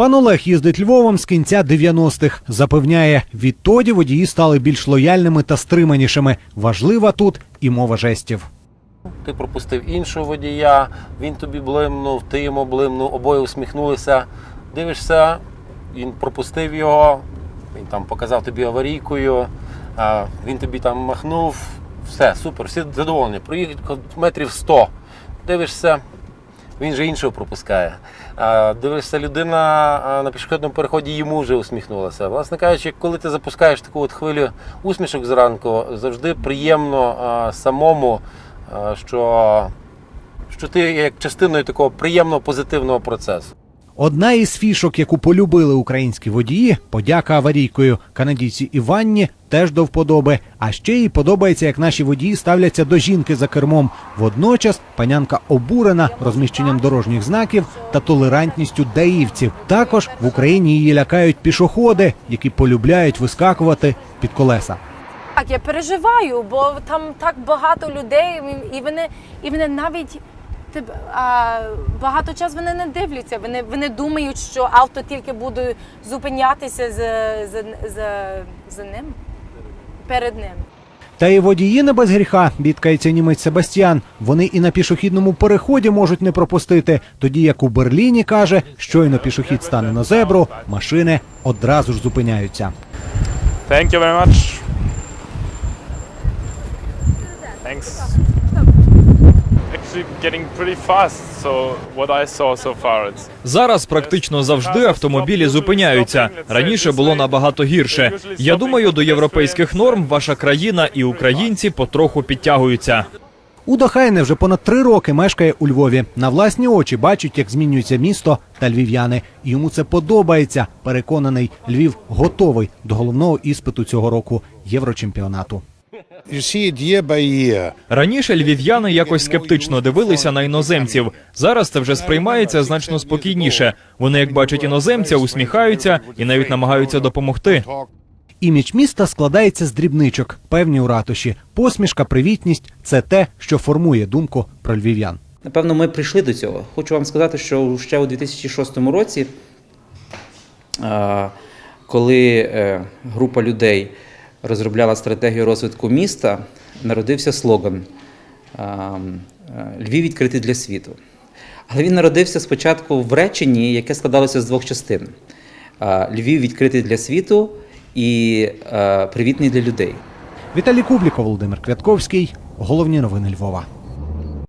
Пан Олег їздить Львовом з кінця 90-х. Запевняє, відтоді водії стали більш лояльними та стриманішими. Важлива тут і мова жестів. Ти пропустив іншого водія, він тобі блимнув, ти йому блимнув, обоє усміхнулися. Дивишся, він пропустив його, він там показав тобі аварійкою, він тобі там махнув. Все, супер, всі задоволені. Проїхав метрів 100. Дивишся, він же іншого пропускає. А, Дивишся, людина на пішохідному переході йому вже усміхнулася. Власне кажучи, коли ти запускаєш таку от хвилю усмішок зранку, завжди приємно а, самому, а, що, що ти як частиною такого приємного позитивного процесу. Одна із фішок, яку полюбили українські водії, подяка аварійкою. Канадійці Іванні теж до вподоби. А ще їй подобається, як наші водії ставляться до жінки за кермом. Водночас панянка обурена розміщенням дорожніх знаків та толерантністю даївців. Також в Україні її лякають пішоходи, які полюбляють вискакувати під колеса. Так, я переживаю, бо там так багато людей, і вони, і вони навіть тебе, а, багато часу вони не дивляться. Вони, вони думають, що авто тільки буде зупинятися за, за, за, за ним, перед ним. Та і водії не без гріха, бідкається німець Себастьян. Вони і на пішохідному переході можуть не пропустити. Тоді як у Берліні каже, щойно пішохід стане на зебру, машини одразу ж зупиняються. Thank you very much. Thanks. Getting pretty fast, so what I saw so far it's Зараз практично завжди автомобілі зупиняються. Раніше було набагато гірше. Я думаю, до європейських норм ваша країна і українці потроху підтягуються. Уда Хайне вже понад три роки мешкає у Львові. На власні очі бачить, як змінюється місто та львів'яни. Йому це подобається. Переконаний, Львів готовий до головного іспиту цього року єврочемпіонату. Раніше львів'яни якось скептично дивилися на іноземців. Зараз це вже сприймається значно спокійніше. Вони, як бачать іноземця, усміхаються і навіть намагаються допомогти. Імідж міста складається з дрібничок, певні у ратуші. Посмішка, привітність це те, що формує думку про львів'ян. Напевно, ми прийшли до цього. Хочу вам сказати, що ще у 2006 році, коли е, група людей розробляла стратегію розвитку міста, народився слоган е, е, Львів відкритий для світу. Але він народився спочатку в реченні, яке складалося з двох частин: Е, Львів відкритий для світу і е, привітний для людей. Віталій Кубліко, Володимир Квятковський. Головні новини Львова.